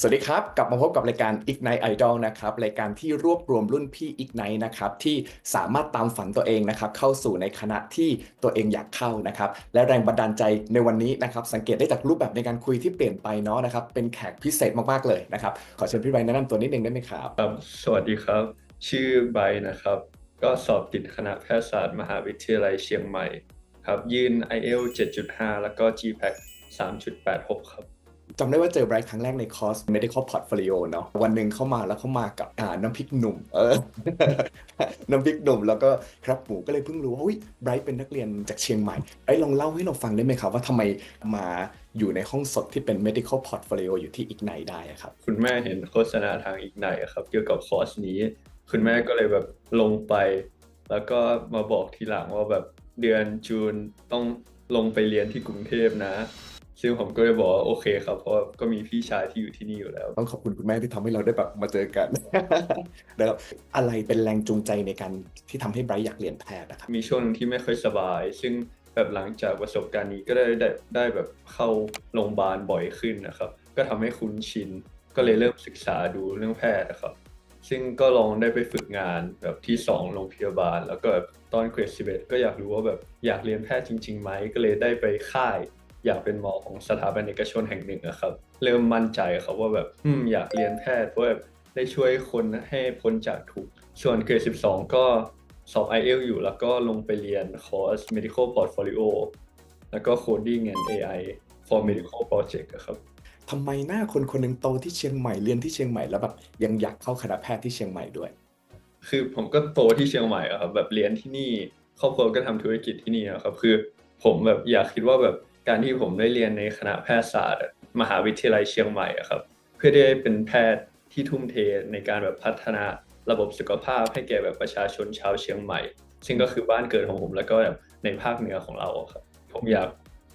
สวัสดีครับ กลับมาพบกับรายการ Ignite Idol นะครับ รายการที่รวบรวมรุ่นพี่ Ignite นะครับ ที่สามารถตามฝันตัวเองนะครับ เข้าสู่ในคณะที่ตัวเองอยากเข้านะครับ และแรงบันดาลใจในวันนี้นะครับ สังเกตได้จากรูปแบบในการคุยที่เปลี่ยนไปเนาะนะครับ เป็นแขกพิเศษมากๆเลยนะครับ ขอเชิญพี่ไบรท์แนะนำตัวนิดนึงได้ไหมครับครับ สวัสดีครับ ชื่อไบร์นะครับ ก็สอบติดคณะแพทยศาสตร์มหาวิทยาลัยเชียงใหม่ครับ ยื่น IELTS 7.5 แล้วก็ GPAC 3.86 ครับ จำได้ว่าเจอไบรท์ครั้งแรกในคอร์ส medical portfolio เนาะวันหนึ่งเข้ามาแล้วเข้ามากับอ่าน้ำพริกหนุ่มเออน้ำพริกหนุ่มแล้วก็ครับหมูก็เลยเพิ่งรู้ว่าอุ้ยไบรท์เป็นนักเรียนจากเชียงใหม่ไอ้ลองเล่าให้เราฟังได้ไหมครับ ว่าทำไมมาอยู่ในห้องสดที่เป็น medical portfolio อยู่ที่ Ignite ได้ครับ คุณแม่เห็นโฆษณาทางอีกไหนครับ เกี่ยวกับคอร์สนี้ คุณแม่ก็เลยแบบลงไป แล้วก็มาบอกทีหลังว่าแบบเดือนจูนต้องลงไปเรียนที่กรุงเทพนะ ซึ่งผมก็เลยบอกว่าโอเคครับ เพราะว่าก็มีพี่ชายที่อยู่ที่นี่อยู่แล้ว ต้องขอบคุณคุณแม่ที่ทำให้เราได้แบบมาเจอกันนะครับอะไรเป็นแรงจูงใจในการที่ทำให้ไบรท์อยากเรียนแพทย์นะครับมีช่วงหนึงที่ไม่ค่อยสบาย ซึ่งแบบหลังจากประสบการณ์นี้ก็ได้ได้ได้แบบเข้าโรงพยาบาลบ่อยขึ้นนะครับ ก็ทำให้คุ้นชินก็เลยเริ่มศึกษาดูเรื่องแพทย์นะครับ ซึ่งก็ลองได้ไปฝึกงานแบบที่ 2 โรงพยาบาล แล้วก็แบบตอนเกรด11ก็อยากรู้ว่าแบบอยากเรียนแพทย์จริงๆไหมก็เลยได้ไปค่าย อยากเป็นหมอของสถาบันเอกชนแห่งหนึ่งอะครับ เริ่มมั่นใจครับว่าแบบอืมอยากเรียนแพทย์เพราะแบบได้ช่วยคนให้พ้นจากทุกข์ส่วนเกรด12 ก็สอบ IELTS อยู่แล้วก็ลงไปเรียนคอร์ส medical portfolio แล้วก็ coding and AI for medical project อะครับทำไมหน้าคนคนหนึ่งโตที่เชียงใหม่เรียนที่เชียงใหม่แล้วแบบยังอยากเข้าคณะแพทย์ที่เชียงใหม่ด้วย คือผมก็โตที่เชียงใหม่อะครับแบบเรียนที่นี่ครอบครัวก็ทำธุรกิจที่นี่นะครับคือผมแบบอยากคิดว่าแบบ การที่ผมได้เรียนในคณะแพทยศาสตร์ มหาวิทยาลัยเชียงใหม่ครับ เพื่อได้เป็นแพทย์ที่ทุ่มเทในการแบบพัฒนาระบบสุขภาพให้แก่แบบประชาชนชาวเชียงใหม่ ซึ่งก็คือบ้านเกิดของผมแล้วก็แบบในภาคเหนือของเราครับ ผมอยาก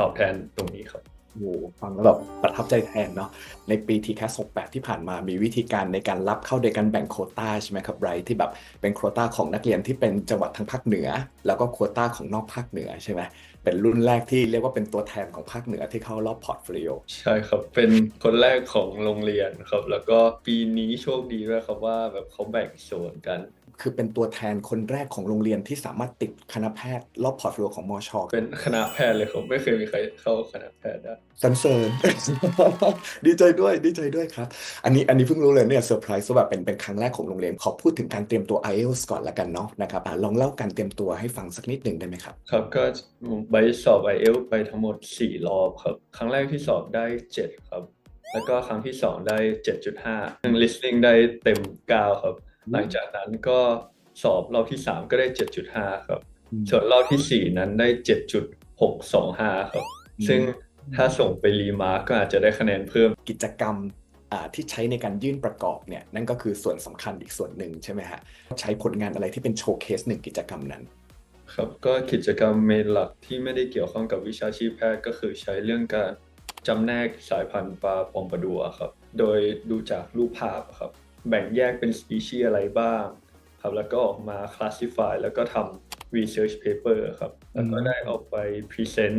ตอบแทนตรงนี้ครับ โอ้โหฟังแล้วแบบประทับใจแทนเนาะในปีทีแคส68 ที่ผ่านมามีวิธีการในการรับเข้าโดยการแบ่งโคต้าใช่ไหมครับไรที่แบบเป็นโคต้าของนักเรียนที่เป็นจังหวัดทางภาคเหนือ แล้วก็โคต้าของนอกภาคเหนือใช่ไหมเป็นรุ่นแรกที่เรียกว่าเป็นตัวแทนของภาคเหนือที่เข้ารอบพอร์ตโฟลิโอใช่ครับ เป็นคนแรกของโรงเรียนครับแล้วก็ปีนี้โชคดีด้วยครับว่าแบบเขาแบ่งโซนกัน คือเป็นตัวแทนคนแรกของโรงเรียนที่สามารถติดคณะแพทย์รอบพอร์ตโฟลิโอของมอชอเป็นคณะแพทย์เลยครับไม่เคยมีใครเข้าคณะแพทย์ได้สันเสริญดีใจด้วยดีใจด้วยครับ อันนี้อันนี้เพิ่งรู้เลยเนี่ยเซอร์ไพรส์ว่าแบบเป็นเป็นครั้งแรกของโรงเรียนขอพูดถึงการเตรียมตัว IELTS ก่อนละกันเนาะนะครับอะลองเล่าการเตรียมตัวให้ฟังสักนิดหนึ่งได้ไหมครับ ครับก็ไปสอบ IELTS ไปทั้งหมด 4 รอบครับ ครั้งแรกที่สอบได้ 7 ครับ แล้วก็ครั้งที่ 2 ได้ 7.5หนึ่ง listening ได้เต็ม 9 ครับ หลังจากนั้นก็สอบรอบที่3ก็ได้7.5ครับอืมส่วนรอบทีสี่4นั้นได้7.625ครับอืมซึ่งถ้าส่งไปรีมาร์กก็อาจจะได้คะแนนเพิ่มกิจกรรมอ่าที่ใช้ในการยื่นประกอบเนี่ยนั่นก็คือส่วนสำคัญอีกส่วนหนึ่งใช่ไหมฮะใช้ผลงานอะไรที่เป็นโชว์เคสหนึ่งกิจกรรมนั้น ครับก็กิจกรรมเมนหลักที่ไม่ได้เกี่ยวข้องกับวิชาชีพแพทย์ก็คือใช้เรื่องการจำแนกสายพันธุ์ปลาปอมปลาดัวครับ โดยดูจากรูปภาพครับ แบ่งแยกเป็นสปีชีส์อะไรบ้างครับแล้วก็ออกมา classify แล้วก็ทำ research paper ครับ แล้วก็ได้ออกไป present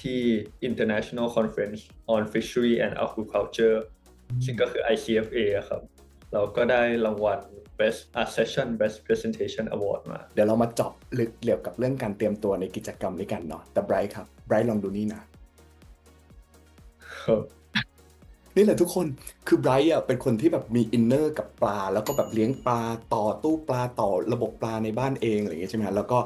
ที่ International Conference on Fishery and Aquaculture ซึ่งก็คือ ICFA ครับ เราก็ได้รางวัล Best Accession Best Presentation Award มา เดี๋ยวเรามาเจาะลึกเกี่ยวกับเรื่องการเตรียมตัวในกิจกรรมนี้กันเนาะแต่ไบรท์ครับไบรท์ลองดูนี่นะครับ นี่แหละทุกคน คือไบรท์อะเป็นคนที่แบบมีอินเนอร์กับปลา แล้วก็แบบเลี้ยงปลาต่อตู้ปลาต่อระบบปลาในบ้านเองอะไรอย่างเงี้ยใช่ไหมฮะ แล้วก็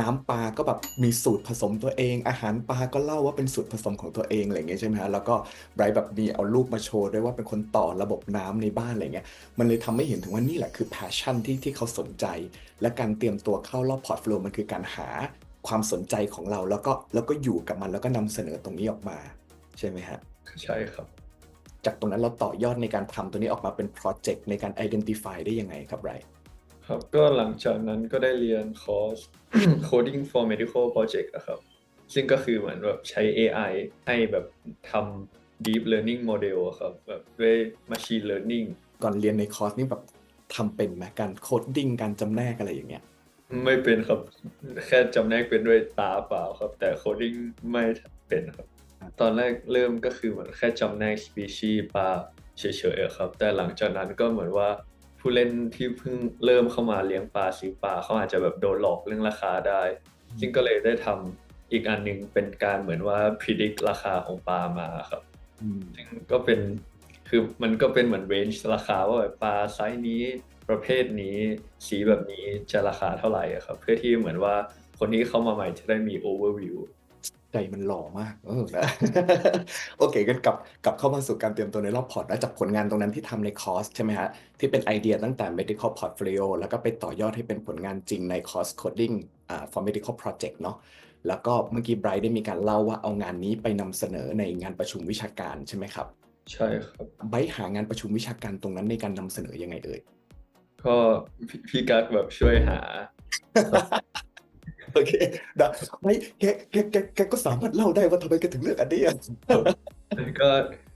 น้ำปลาก็แบบมีสูตรผสมตัวเอง อาหารปลาก็เล่าว่าเป็นสูตรผสมของตัวเองอะไรอย่างเงี้ยใช่ไหมฮะ แล้วก็ไบรท์แบบมีเอารูปมาโชว์ด้วยว่าเป็นคนต่อระบบน้ำในบ้านอะไรเงี้ย มันเลยทำให้เห็นถึงว่านี่แหละคือ passion ที่ที่เขาสนใจ และการเตรียมตัวเข้ารอบพอร์ตโฟลิโอมันคือการหาความสนใจของเราแล้วก็แล้วก็อยู่กับมันแล้วก็นำเสนอตรงนี้ออกมา ใช่ไหมฮะ ใช่ครับ จากตรงนั้นเราต่อยอดในการทำตัวนี้ออกมาเป็นโปรเจกต์ในการ identify ได้ยังไงครับไรครับก็หลังจากนั้นก็ได้เรียนคอร์ส coding for medical project นะครับ ซึ่งก็คือเหมือนแบบใช้ AI ให้แบบทำ deep learning model อะครับแบบด้วย machine learning ก่อนเรียนในคอร์สนี่แบบทำเป็นไหมการโคดดิ้งการจำแนกอะไรอย่างเงี้ยไม่เป็นครับ แค่จำแนกเป็นด้วยตาเปล่าครับ แต่ coding ไม่เป็นครับ ตอนแรกเริ่มก็คือเหมือนแค่จำแนก species ปลาเฉยๆอะครับ แต่หลังจากนั้นก็เหมือนว่าผู้เล่นที่เพิ่งเริ่มเข้ามาเลี้ยงปลาซื้อปลาเขาอาจจะแบบโดนหลอกเรื่องราคาได้ ซึ่งก็เลยได้ทำอีกอันหนึงเป็นการเหมือนว่า predict ราคาของปลามาครับอืมซึ่งก็เป็นคือมันก็เป็นเหมือน range ราคาว่าแบบปลาไซส์นี้ประเภทนี้สีแบบนี้จะราคาเท่าไหร่อะครับ เพื่อที่เหมือนว่าคนที่เข้ามาใหม่จะได้มี overview ใจมันหล่อมาก เออโอเคกันกลับกลับเข้ามาสู่การเตรียมตัวในรอบพอร์ตแล้วจากผลงานตรงนั้นที่ทำในคอร์สใช่ไหมฮะ ที่เป็นไอเดียตั้งแต่ medical portfolio แล้วก็ไปต่อยอดให้เป็นผลงานจริงในคอร์ส coding อ่า for medical project เนาะแล้วก็เมื่อกี้ไบรท์ได้มีการเล่าว่าเอางานนี้ไปนำเสนอในงานประชุมวิชาการใช่ไหมครับใช่ครับ ไบรท์หางานประชุมวิชาการตรงนั้นในการนำเสนอยังไงเอ่ย ก็พี่พี่กั๊กแบบช่วยหา โอเคได้ไม่แกแกแกแกก็สามารถเล่าได้ว่าทำไมแกถึงเลือกอันนี้อะก็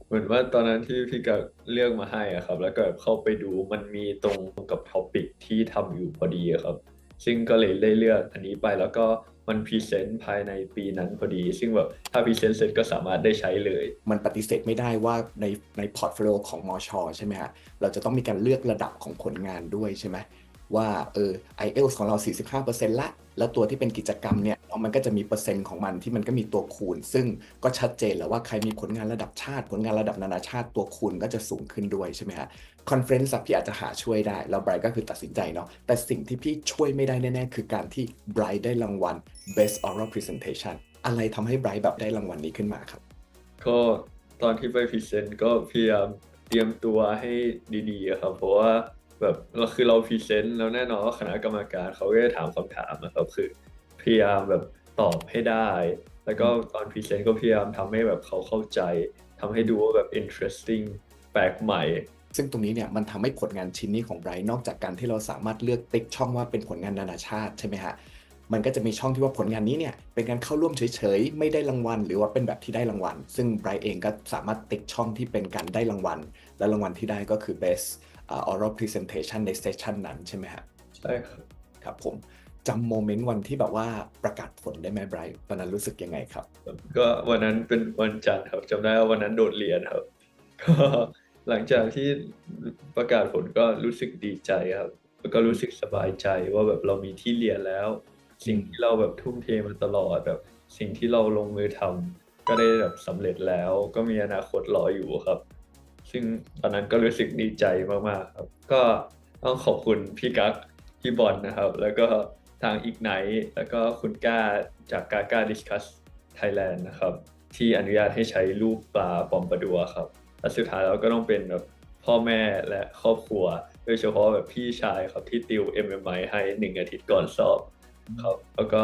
เหมือนว่าตอนนั้นที่พี่กั๊กเลือกมาให้อะครับ แล้วก็แบบเข้าไปดูมันมีตรงกับท็อปิกที่ทำอยู่พอดีอะครับ ซึ่งก็เลยได้เลือกอันนี้ไปแล้วก็มันพรีเซนต์ภายในปีนั้นพอดี ซึ่งแบบถ้าพรีเซนต์เสร็จก็สามารถได้ใช้เลย มันปฏิเสธไม่ได้ว่าในในพอร์ตโฟลิโอของมอชอใช่ไหมฮะเราจะต้องมีการเลือกระดับของผลงานด้วยใช่ไหม ว่าเออ IELTS ของเรา 45%ละ แล้วตัวที่เป็นกิจกรรมเนี่ยมันก็จะมีเปอร์เซ็นต์ของมันที่มันก็มีตัวคูณ ซึ่งก็ชัดเจนแล้วว่าใครมีผลงานระดับชาติ ผลงานระดับนานาชาติตัวคูณก็จะสูงขึ้นด้วยใช่ไหมฮะคอนเฟรนซ์พี่อาจจะหาช่วยได้ แล้วไบรท์ก็คือตัดสินใจเนาะแต่สิ่งที่พี่ช่วยไม่ได้แน่ๆ คือการที่ไบรท์ได้รางวัล Best Oral Presentation อะไรทำให้ไบรท์แบบได้รางวัลนี้ขึ้นมาครับ ก็ตอนที่ไปพรีเซนต์ก็พยายามเตรียมตัวให้ดีๆครับเพราะว่า แบบเราคือเราพรีเซนต์แล้วแน่นอนว่าคณะกรรมการเขาก็จะถามคำถามนะครับคือพยายามแบบตอบให้ได้ แล้วก็ตอนพรีเซนต์ก็พยายามทำให้แบบเขาเข้าใจทำให้ดูว่าแบบ interesting แปลกใหม่ ซึ่งตรงนี้เนี่ยมันทำให้ผลงานชิ้นนี้ของไบรท์นอกจากการที่เราสามารถเลือกติ๊กช่องว่าเป็นผลงานนานาชาติใช่ไหมฮะมันก็จะมีช่องที่ว่าผลงานนี้เนี่ยเป็นการเข้าร่วมเฉยๆ ไม่ได้รางวัล หรือว่าเป็นแบบที่ได้รางวัล ซึ่งไบรท์เองก็สามารถติ๊กช่องที่เป็นการได้รางวัล และรางวัลที่ได้ก็คือ best uh, oral presentation ในเซสชันนั้นใช่ไหมฮะใช่ครับครับผมจำโมเมนต์วันที่แบบว่าประกาศผลได้ไหมไบรท์ตอนนั้นรู้สึกยังไงครับ ก็วันนั้นเป็นวันจันทร์ครับจำได้ว่าวันนั้นโดดเรียนครับก็หลังจากที่ประกาศผลก็รู้สึกดีใจครับแล้วก็รู้สึกสบายใจว่าแบบเรามีที่เรียนแล้ว สิ่งที่เราแบบทุ่มเทมาตลอดแบบ สิ่งที่เราลงมือทำก็ได้แบบสำเร็จแล้ว ก็มีอนาคตรออยู่ครับ ซึ่งตอนนั้นก็รู้สึกดีใจมากๆครับ ก็ต้องขอบคุณพี่กั๊กพี่บอลนะครับ แล้วก็ทางอีกไนแล้วก็คุณก้าจากกาก้าดิสคัสไทยแลนด์นะครับ ที่อนุญาตให้ใช้รูปปลาปอมปลาดัวครับและสุดท้ายเราก็ต้องเป็นแบบพ่อแม่และครอบครัว โดยเฉพาะแบบพี่ชายครับที่ติว MMI ให้หนึ่งอาทิตย์ก่อนสอบครับแล้วก็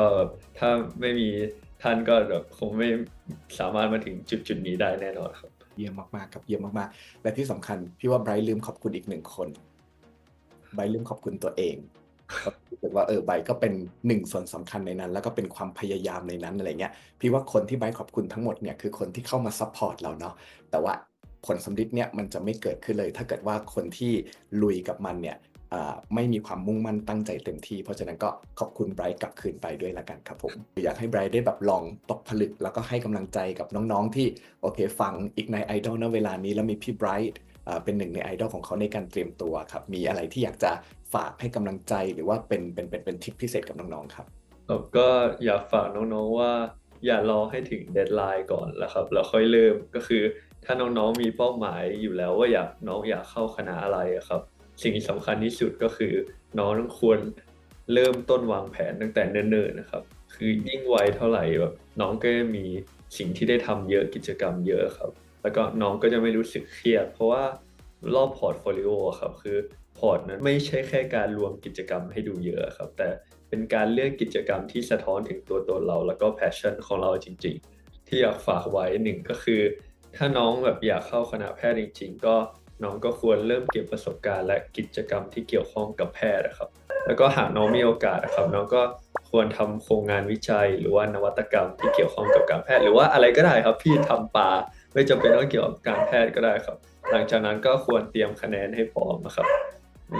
ถ้าไม่มีท่านก็แบบคงไม่สามารถมาถึงจุดจุดนี้ได้แน่นอนครับ เยี่ยมมากๆกับเยี่ยมมากๆ และที่สำคัญพี่ว่าไบรท์ลืมขอบคุณอีกหนึ่งคนไบรท์ลืมขอบคุณตัวเองรู้สึกว่าเออไบรท์ก็เป็นหนึ่งส่วนสำคัญในนั้น แล้วก็เป็นความพยายามในนั้นอะไรเงี้ยพี่ว่าคนที่ไบรท์ขอบคุณทั้งหมดเนี่ยคือคนที่เข้ามาซัพพอร์ตเราเนาะแต่ว่าผลสำลิดเนี่ยมันจะไม่เกิดขึ้นเลย ถ้าเกิดว่าคนที่ลุยกับมันเนี่ย ไม่มีความมุ่งมั่นตั้งใจเต็มที่ เพราะฉะนั้นก็ขอบคุณไบรท์กลับคืนไปด้วยละกันครับผม อยากให้ไบรท์ได้แบบลองตกผลึก แล้วก็ให้กำลังใจกับน้องๆที่โอเคฟังอีกในไอดอลณเวลานี้แล้วมีพี่ไบรท์เป็นหนึ่งในไอดอลของเขาในการเตรียมตัวครับ มีอะไรที่อยากจะฝากให้กำลังใจหรือว่าเป็นเป็นเป็นเป็นทิปพิเศษกับน้องๆครับก็อยากฝากน้องๆว่า อย่ารอให้ถึงเดดไลน์ก่อนแล้วครับแล้วค่อยเริ่มก็คือถ้าน้องๆมีเป้าหมายอยู่แล้วว่าอยากน้องอยากเข้าคณะอะไรครับ สิ่งที่สำคัญที่สุดก็คือ น้องต้องควรเริ่มต้นวางแผนตั้งแต่เนิ่นๆนะครับ คือยิ่งไวเท่าไหร่แบบน้องก็จะมีสิ่งที่ได้ทำเยอะกิจกรรมเยอะครับ แล้วก็น้องก็จะไม่รู้สึกเครียด เพราะว่ารอบพอร์ตโฟลิโอครับคือพอร์ตนั้นไม่ใช่แค่การรวมกิจกรรมให้ดูเยอะครับ แต่เป็นการเลือกกิจกรรมที่สะท้อนถึงตัวตนเรา แล้วก็แพชชั่นของเราจริง ๆ ที่อยากฝากไว้หนึ่งก็คือ ถ้าน้องแบบอยากเข้าคณะแพทย์จริง ๆ ก็ น้องก็ควรเริ่มเก็บประสบการณ์และกิจกรรมที่เกี่ยวข้องกับแพทย์นะครับ แล้วก็หากน้องมีโอกาสนะครับ น้องก็ควรทำโครงงานวิจัย หรือว่านวัตกรรมที่เกี่ยวข้องกับการแพทย์ หรือว่าอะไรก็ได้ครับพี่ทำปลาไม่จำเป็นต้องเกี่ยวกับการแพทย์ก็ได้ครับ หลังจากนั้นก็ควรเตรียมคะแนนให้พร้อมนะครับ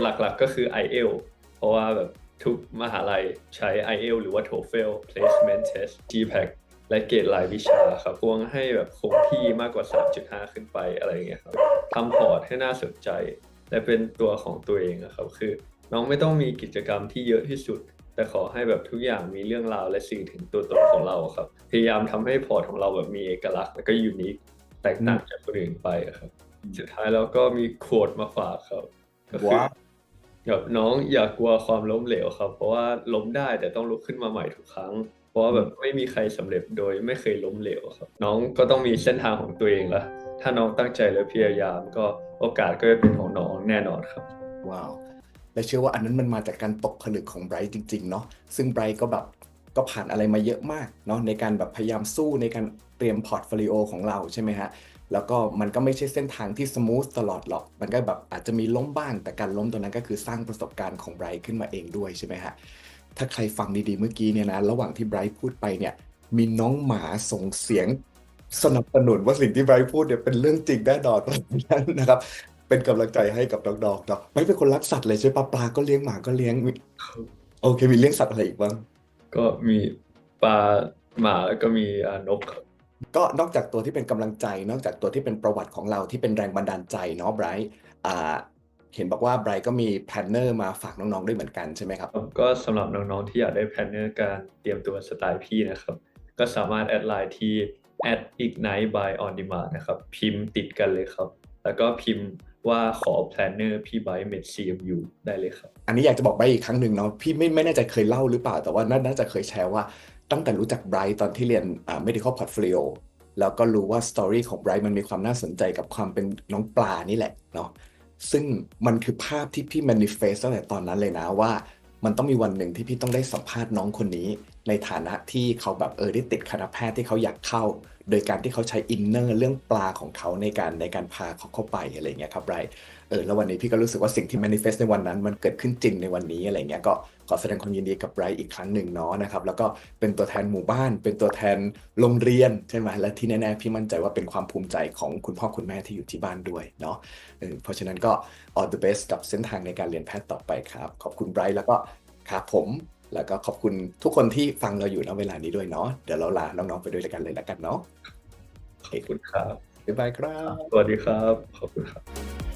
หลักๆก็คือ IEL เพราะว่าแบบทุกมหาลัยใช้ IEL หรือว่า TOEFL Placement Test GPAC และเกรดรายวิชาครับควรให้แบบคงที่มากกว่า 3.5 ขึ้นไปอะไรอย่างเงี้ยครับ ทำพอร์ตให้น่าสนใจ และเป็นตัวของตัวเองอะครับคือ น้องไม่ต้องมีกิจกรรมที่เยอะที่สุด แต่ขอให้แบบทุกอย่างมีเรื่องราวและสื่อถึงตัวตนของเราครับพยายามทำให้พอร์ตของเราแบบมีเอกลักษณ์ และก็ยูนิคแตกต่างจากคนอื่นไปอะครับสุดท้ายแล้วก็มีโค้ดมาฝากครับก็คือว้าวแบบน้องอย่ากลัวความล้มเหลวครับ เพราะว่าล้มได้แต่ต้องลุกขึ้นมาใหม่ทุกครั้ง เพราะว่าแบบไม่มีใครสำเร็จโดยไม่เคยล้มเหลวครับ น้องก็ต้องมีเส้นทางของตัวเองละ ถ้าน้องตั้งใจและพยายามก็โอกาสก็จะเป็นของน้องแน่นอนครับ ว้าว และเชื่อว่าอันนั้นมันมาจากการตกผลึกของไบรท์จริงๆเนาะซึ่งไบรท์ก็แบบก็ผ่านอะไรมาเยอะมากเนาะในการแบบพยายามสู้ในการเตรียมพอร์ตโฟลิโอของเราใช่ไหมฮะแล้วก็มันก็ไม่ใช่เส้นทางที่สมูทตลอดหรอก มันก็แบบอาจจะมีล้มบ้าง แต่การล้มตัวนั้นก็คือสร้างประสบการณ์ของไบรท์ขึ้นมาเองด้วยใช่ไหมฮะ ถ้าใครฟังดีๆเมื่อกี้เนี่ยนะ ระหว่างที่ไบรท์พูดไปเนี่ย มีน้องหมาส่งเสียง สนับสนุนว่าสิ่งที่ไบรท์พูดเนี่ยเป็นเรื่องจริงแน่นอนเพราะฉะนั้นนะครับ เป็นกำลังใจให้กับน้องๆเนาะไม่เป็นคนรักสัตว์เลยใช่ปะปลาก็เลี้ยงหมาก็เลี้ยงมีโอเคมีเลี้ยงสัตว์อะไรอีกบ้างก็มีปลาหมาแล้วก็มีอ่านกครับก็นอกจากตัวที่เป็นกำลังใจ นอกจากตัวที่เป็นประวัติของเราที่เป็นแรงบันดาลใจเนาะไบรท์อ่าเห็นบอกว่าไบรท์ก็มีแพลนเนอร์มาฝากน้องๆด้วยเหมือนกันใช่ไหมครับครับก็สำหรับน้องๆที่อยากได้แพลนเนอร์การเตรียมตัวสไตล์พี่นะครับ ก็สามารถแอดไลน์ที่ at ignite by on demand นะครับ พิมพ์ติดกันเลยครับ แล้วก็พิมพ์ว่าขอแพลนเนอร์พี่ไบเมด CMU ได้เลยครับ อันนี้อยากจะบอกไบรท์อีกครั้งหนึ่งเนาะพี่ไม่ไม่แน่ใจเคยเล่าหรือเปล่า แต่ว่าน่าจะเคยแชร์ว่าตั้งแต่รู้จักไบรท์ตอนที่เรียนอ่า medical portfolio แล้วก็รู้ว่าสตอรี่ของไบรท์มันมีความน่าสนใจกับความเป็นน้องปลานี่แหละเนาะซึ่งมันคือภาพที่พี่ manifest ตั้งแต่ตอนนั้นเลยนะว่า มันต้องมีวันหนึ่งที่พี่ต้องได้สัมภาษณ์น้องคนนี้ ในฐานะที่เขาแบบเออได้ติดคณะแพทย์ที่เขาอยากเข้า โดยการที่เขาใช้อินเนอร์เรื่องปลาของเขาในการในการพาเขาเข้าไปอะไรเงี้ยครับไรเออแล้ววันนี้พี่ก็รู้สึกว่าสิ่งที่ manifest ในวันนั้น มันเกิดขึ้นจริงในวันนี้อะไรเงี้ยก็ขอแสดงความยินดีกับไรอีกครั้งหนึ่งเนาะนะครับแล้วก็เป็นตัวแทนหมู่บ้าน เป็นตัวแทนโรงเรียนใช่ไหมและที่แน่ๆพี่มั่นใจว่าเป็นความภูมิใจของคุณพ่อคุณแม่ที่อยู่ที่บ้านด้วยเนาะเออเพราะฉะนั้นก็ all the best กับเส้นทางในการเรียนแพทย์ต่อไปครับ ขอบคุณไบรท์แล้วก็ครับผม แล้วก็ขอบคุณทุกคนที่ฟังเราอยู่ณเวลานี้ด้วยเนาะเดี๋ยวเราลาน้องๆไปด้วยกันเลยละกันเนาะขอบคุณครับบ๊ายบายครับ สวัสดีครับ ขอบคุณครับ